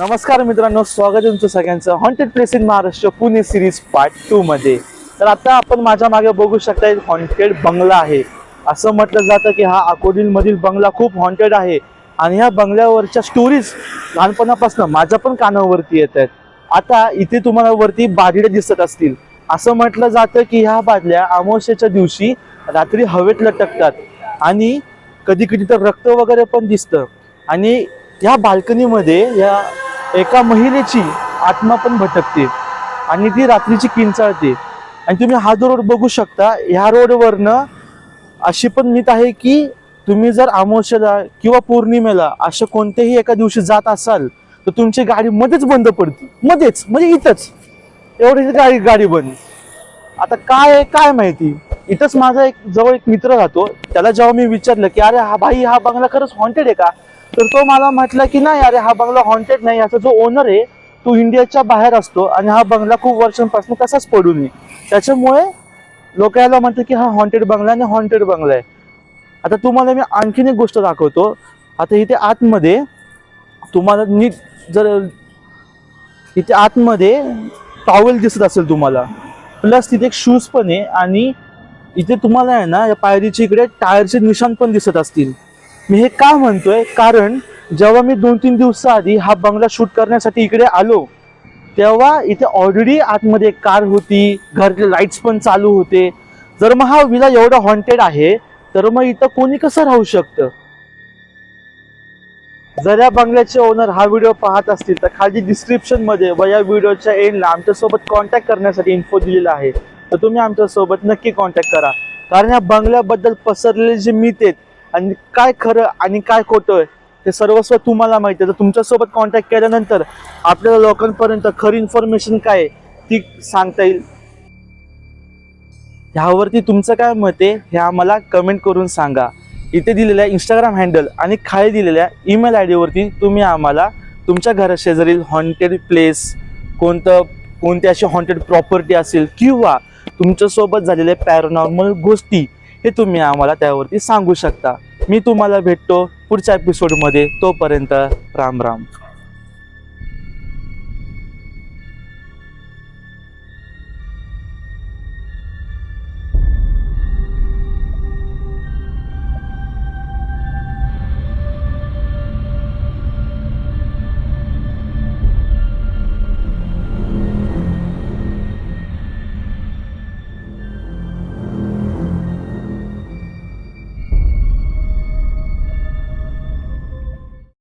नमस्कार मित्रांनो स्वागत आहे तुमचं सगळ्यांचं. Haunted place in Maharashtra Pune series part two मध्ये. तर आता आपण माझ्या मागे बघू शकता एक हॉन्टेड बंगला आहे. असं म्हटलं जातं की हा अकोडिल मधील बंगला खूप हॉन्टेड आहे. आणि ह्या बंगल्यावरच्या स्टोरीज लहानपणापासून माझ्या पण कानावरती येत आहेत. आता इथे तुम्हाला वरती बादल्या दिसत असतील. असं म्हटलं जातं की ह्या बादल्या अमावस्येच्या दिवशी रात्री हवेत लटकतात. आणि कधी कधी तर रक्त वगैरे पण दिसतं. आणि ह्या बाल्कनीमध्ये या एका महिलेची आत्मा पण भटकते आणि ती रात्रीची किंचाळते. आणि तुम्ही हा जो रोड बघू शकता ह्या रोडवरनं अशी पण मीत आहे की तुम्ही जर अमावस्याला किंवा पौर्णिमेला असं कोणत्याही एका दिवशी जात असाल तर तुमची गाडी मध्येच बंद पडते. मध्येच म्हणजे इथंच. एवढी गाडी गाडी बंद. आता काय आहे काय माहिती? इथंच माझा एक जवळ एक मित्र राहतो. त्याला जेव्हा मी विचारलं की अरे हा भाई हा बंगला खरंच हॉन्टेड आहे का? तर तो मला म्हटला की नाही अरे हा बंगला हॉन्टेड नाही. याचा जो ओनर आहे तो इंडियाच्या बाहेर असतो आणि हा बंगला खूप वर्षांपासून तसाच पडून आहे त्याच्यामुळे लोक याला म्हणतात की हा हॉन्टेड बंगला आणि हॉन्टेड बंगला आहे. आता तुम्हाला मी आणखीन एक गोष्ट दाखवतो. आता इथे आतमध्ये तुम्हाला नीट जर इथे आतमध्ये टॉवेल दिसत असेल तुम्हाला. प्लस तिथे एक शूज पण आहे आणि इथे तुम्हाला आहे ना या पायरीच्या इकडे टायरचे निशाण पण दिसत असतील. मी हे का म्हणतोय? कारण जेव्हा मी दोन तीन दिवसाआधी हा बंगला शूट करण्यासाठी इकडे आलो तेव्हा इथे ऑलरेडी आतमध्ये एक कार होती घरचे लाईट्स पण चालू होते. जर मग हा विला एवढा हॉन्टेड आहे तर मग इथं कोणी कसं राहू शकतं? जर या बंगल्याचे ओनर हा व्हिडिओ पाहत असतील तर खाली डिस्क्रिप्शनमध्ये व या व्हिडिओच्या एंडला आमच्यासोबत कॉन्टॅक्ट करण्यासाठी इन्फो दिलेला आहे. तर तुम्ही आमच्यासोबत नक्की कॉन्टॅक्ट करा. कारण या बंगल्याबद्दल पसरलेले जे मित आहेत आणि काय खरं आणि काय खोटं आहे ते सर्वस्व तुम्हाला माहिती आहे. तर तुमच्यासोबत कॉन्टॅक्ट केल्यानंतर आपल्याला लोकांपर्यंत खरी इन्फॉर्मेशन काय आहे ती सांगता येईल. ह्यावरती तुमचं काय मत आहे हे आम्हाला कमेंट करून सांगा. इथे दिलेल्या इंस्टाग्राम हँडल आणि खाली दिलेल्या ईमेल आय डीवरती तुम्ही आम्हाला तुमच्या घराशेजारील हॉन्टेड प्लेस कोणतं कोणती अशी हॉन्टेड प्रॉपर्टी असेल किंवा तुमच्यासोबत झालेल्या पॅरानॉर्मल गोष्टी हे तुम्ही आम्हाला त्यावरती सांगू शकता. मी तुम्हाला भेटतो पुढच्या एपिसोडमध्ये तोपर्यंत राम राम.